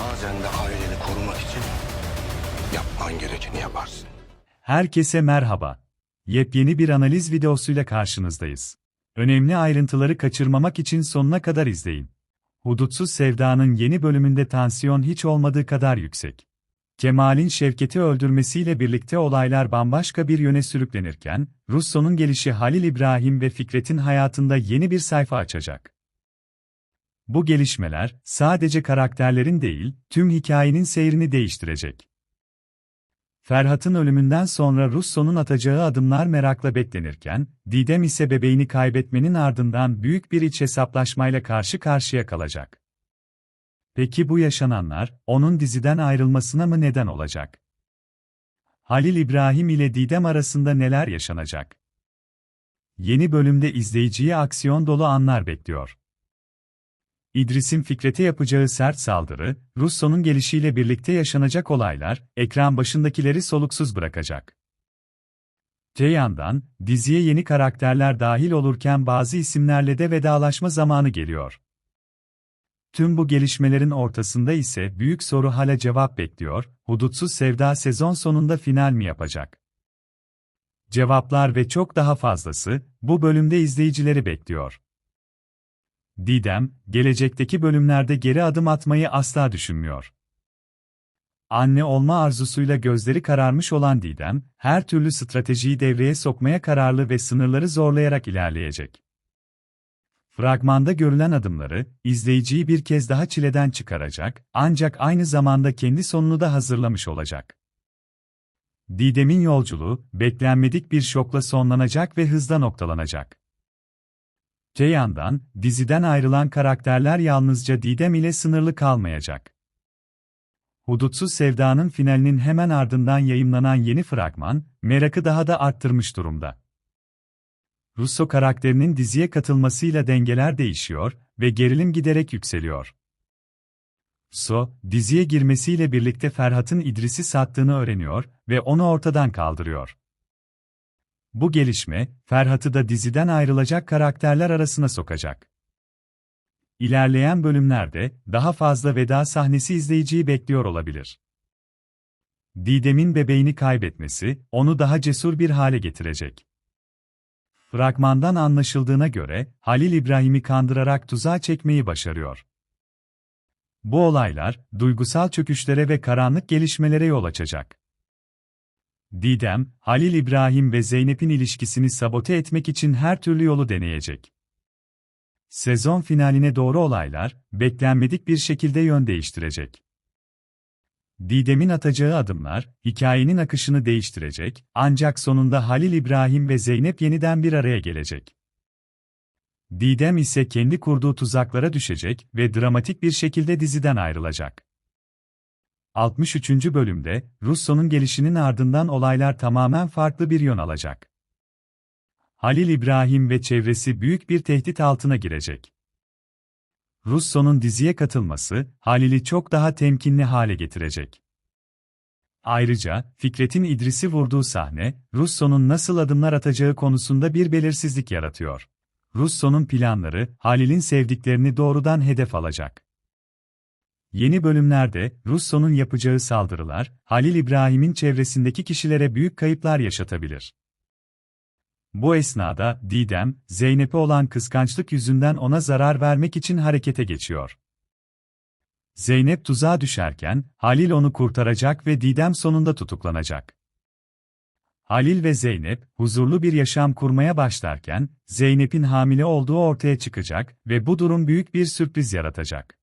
Bazen de aileni korumak için yapman gerekeni yaparsın. Herkese merhaba. Yepyeni bir analiz videosuyla karşınızdayız. Önemli ayrıntıları kaçırmamak için sonuna kadar izleyin. Hudutsuz Sevda'nın yeni bölümünde tansiyon hiç olmadığı kadar yüksek. Kemal'in Şevket'i öldürmesiyle birlikte olaylar bambaşka bir yöne sürüklenirken, Russo'nun gelişi Halil İbrahim ve Fikret'in hayatında yeni bir sayfa açacak. Bu gelişmeler, sadece karakterlerin değil, tüm hikayenin seyrini değiştirecek. Ferhat'ın ölümünden sonra Russo'nun atacağı adımlar merakla beklenirken, Didem ise bebeğini kaybetmenin ardından büyük bir iç hesaplaşmayla karşı karşıya kalacak. Peki bu yaşananlar, onun diziden ayrılmasına mı neden olacak? Halil İbrahim ile Didem arasında neler yaşanacak? Yeni bölümde izleyiciyi aksiyon dolu anlar bekliyor. İdris'in Fikret'e yapacağı sert saldırı, Russo'nun gelişiyle birlikte yaşanacak olaylar, ekran başındakileri soluksuz bırakacak. Te yandan, diziye yeni karakterler dahil olurken bazı isimlerle de vedalaşma zamanı geliyor. Tüm bu gelişmelerin ortasında ise büyük soru hala cevap bekliyor, Hudutsuz Sevda sezon sonunda final mi yapacak? Cevaplar ve çok daha fazlası, bu bölümde izleyicileri bekliyor. Didem, gelecekteki bölümlerde geri adım atmayı asla düşünmüyor. Anne olma arzusuyla gözleri kararmış olan Didem, her türlü stratejiyi devreye sokmaya kararlı ve sınırları zorlayarak ilerleyecek. Fragmanda görülen adımları, izleyiciyi bir kez daha çileden çıkaracak, ancak aynı zamanda kendi sonunu da hazırlamış olacak. Didem'in yolculuğu, beklenmedik bir şokla sonlanacak ve hızla noktalanacak. Te yandan, diziden ayrılan karakterler yalnızca Didem ile sınırlı kalmayacak. Hudutsuz Sevda'nın finalinin hemen ardından yayımlanan yeni fragman, merakı daha da arttırmış durumda. Russo karakterinin diziye katılmasıyla dengeler değişiyor ve gerilim giderek yükseliyor. So, diziye girmesiyle birlikte Ferhat'ın İdris'i sattığını öğreniyor ve onu ortadan kaldırıyor. Bu gelişme, Ferhat'ı da diziden ayrılacak karakterler arasına sokacak. İlerleyen bölümlerde, daha fazla veda sahnesi izleyiciyi bekliyor olabilir. Didem'in bebeğini kaybetmesi, onu daha cesur bir hale getirecek. Fragmandan anlaşıldığına göre, Halil İbrahim'i kandırarak tuzağa çekmeyi başarıyor. Bu olaylar, duygusal çöküşlere ve karanlık gelişmelere yol açacak. Didem, Halil İbrahim ve Zeynep'in ilişkisini sabote etmek için her türlü yolu deneyecek. Sezon finaline doğru olaylar, beklenmedik bir şekilde yön değiştirecek. Didem'in atacağı adımlar, hikayenin akışını değiştirecek, ancak sonunda Halil İbrahim ve Zeynep yeniden bir araya gelecek. Didem ise kendi kurduğu tuzaklara düşecek ve dramatik bir şekilde diziden ayrılacak. 63. bölümde, Russo'nun gelişinin ardından olaylar tamamen farklı bir yön alacak. Halil İbrahim ve çevresi büyük bir tehdit altına girecek. Russo'nun diziye katılması, Halil'i çok daha temkinli hale getirecek. Ayrıca, Fikret'in İdris'i vurduğu sahne, Russo'nun nasıl adımlar atacağı konusunda bir belirsizlik yaratıyor. Russo'nun planları, Halil'in sevdiklerini doğrudan hedef alacak. Yeni bölümlerde, Russo'nun yapacağı saldırılar, Halil İbrahim'in çevresindeki kişilere büyük kayıplar yaşatabilir. Bu esnada, Didem, Zeynep'e olan kıskançlık yüzünden ona zarar vermek için harekete geçiyor. Zeynep tuzağa düşerken, Halil onu kurtaracak ve Didem sonunda tutuklanacak. Halil ve Zeynep, huzurlu bir yaşam kurmaya başlarken, Zeynep'in hamile olduğu ortaya çıkacak ve bu durum büyük bir sürpriz yaratacak.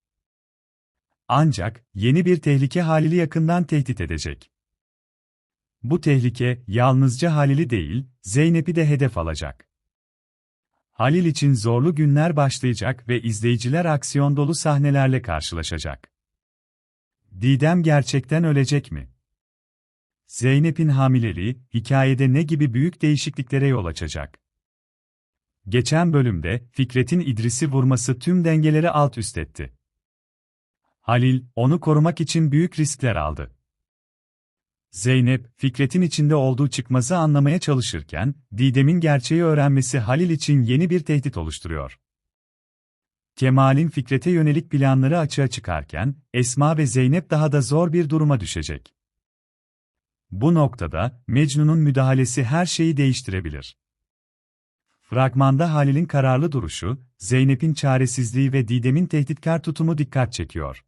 Ancak, yeni bir tehlike Halil'i yakından tehdit edecek. Bu tehlike, yalnızca Halil'i değil, Zeynep'i de hedef alacak. Halil için zorlu günler başlayacak ve izleyiciler aksiyon dolu sahnelerle karşılaşacak. Didem gerçekten ölecek mi? Zeynep'in hamileliği, hikayede ne gibi büyük değişikliklere yol açacak? Geçen bölümde, Fikret'in İdris'i vurması tüm dengeleri alt üst etti. Halil, onu korumak için büyük riskler aldı. Zeynep, Fikret'in içinde olduğu çıkmazı anlamaya çalışırken, Didem'in gerçeği öğrenmesi Halil için yeni bir tehdit oluşturuyor. Kemal'in Fikret'e yönelik planları açığa çıkarken, Esma ve Zeynep daha da zor bir duruma düşecek. Bu noktada, Mecnun'un müdahalesi her şeyi değiştirebilir. Fragmanda Halil'in kararlı duruşu, Zeynep'in çaresizliği ve Didem'in tehditkar tutumu dikkat çekiyor.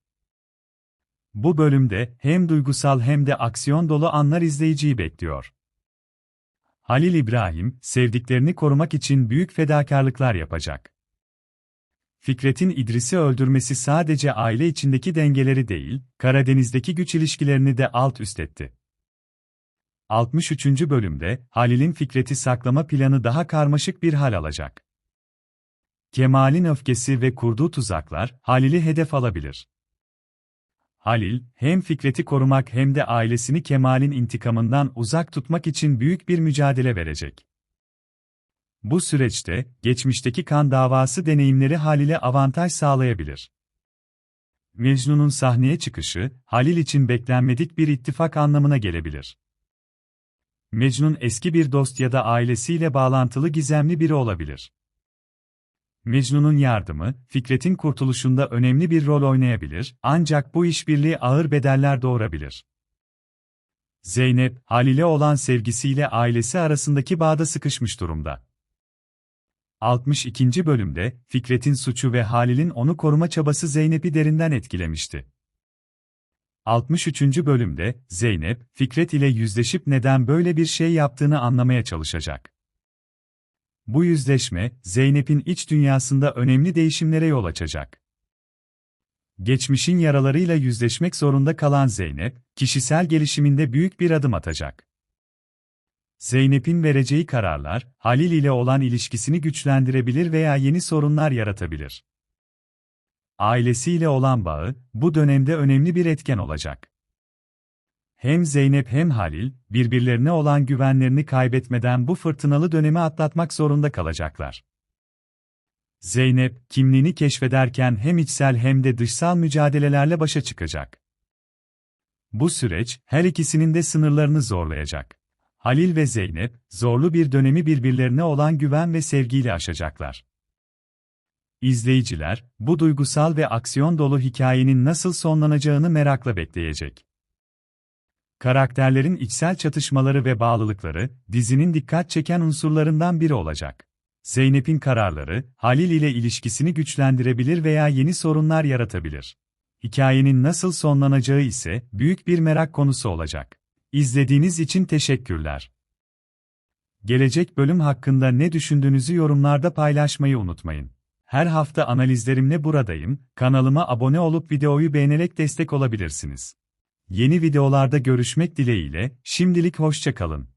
Bu bölümde hem duygusal hem de aksiyon dolu anlar izleyiciyi bekliyor. Halil İbrahim, sevdiklerini korumak için büyük fedakarlıklar yapacak. Fikret'in İdris'i öldürmesi sadece aile içindeki dengeleri değil, Karadeniz'deki güç ilişkilerini de alt üst etti. 63. bölümde, Halil'in Fikret'i saklama planı daha karmaşık bir hal alacak. Kemal'in öfkesi ve kurduğu tuzaklar, Halil'i hedef alabilir. Halil, hem Fikret'i korumak hem de ailesini Kemal'in intikamından uzak tutmak için büyük bir mücadele verecek. Bu süreçte, geçmişteki kan davası deneyimleri Halil'e avantaj sağlayabilir. Mecnun'un sahneye çıkışı, Halil için beklenmedik bir ittifak anlamına gelebilir. Mecnun eski bir dost ya da ailesiyle bağlantılı gizemli biri olabilir. Mecnun'un yardımı, Fikret'in kurtuluşunda önemli bir rol oynayabilir, ancak bu işbirliği ağır bedeller doğurabilir. Zeynep, Halil'e olan sevgisiyle ailesi arasındaki bağda sıkışmış durumda. 62. bölümde, Fikret'in suçu ve Halil'in onu koruma çabası Zeynep'i derinden etkilemişti. 63. bölümde, Zeynep, Fikret ile yüzleşip neden böyle bir şey yaptığını anlamaya çalışacak. Bu yüzleşme, Zeynep'in iç dünyasında önemli değişimlere yol açacak. Geçmişin yaralarıyla yüzleşmek zorunda kalan Zeynep, kişisel gelişiminde büyük bir adım atacak. Zeynep'in vereceği kararlar, Halil ile olan ilişkisini güçlendirebilir veya yeni sorunlar yaratabilir. Ailesiyle olan bağı, bu dönemde önemli bir etken olacak. Hem Zeynep hem Halil, birbirlerine olan güvenlerini kaybetmeden bu fırtınalı dönemi atlatmak zorunda kalacaklar. Zeynep, kimliğini keşfederken hem içsel hem de dışsal mücadelelerle başa çıkacak. Bu süreç, her ikisinin de sınırlarını zorlayacak. Halil ve Zeynep, zorlu bir dönemi birbirlerine olan güven ve sevgiyle aşacaklar. İzleyiciler, bu duygusal ve aksiyon dolu hikayenin nasıl sonlanacağını merakla bekleyecek. Karakterlerin içsel çatışmaları ve bağlılıkları, dizinin dikkat çeken unsurlarından biri olacak. Zeynep'in kararları, Halil ile ilişkisini güçlendirebilir veya yeni sorunlar yaratabilir. Hikayenin nasıl sonlanacağı ise büyük bir merak konusu olacak. İzlediğiniz için teşekkürler. Gelecek bölüm hakkında ne düşündüğünüzü yorumlarda paylaşmayı unutmayın. Her hafta analizlerimle buradayım, kanalıma abone olup videoyu beğenerek destek olabilirsiniz. Yeni videolarda görüşmek dileğiyle, şimdilik hoşça kalın.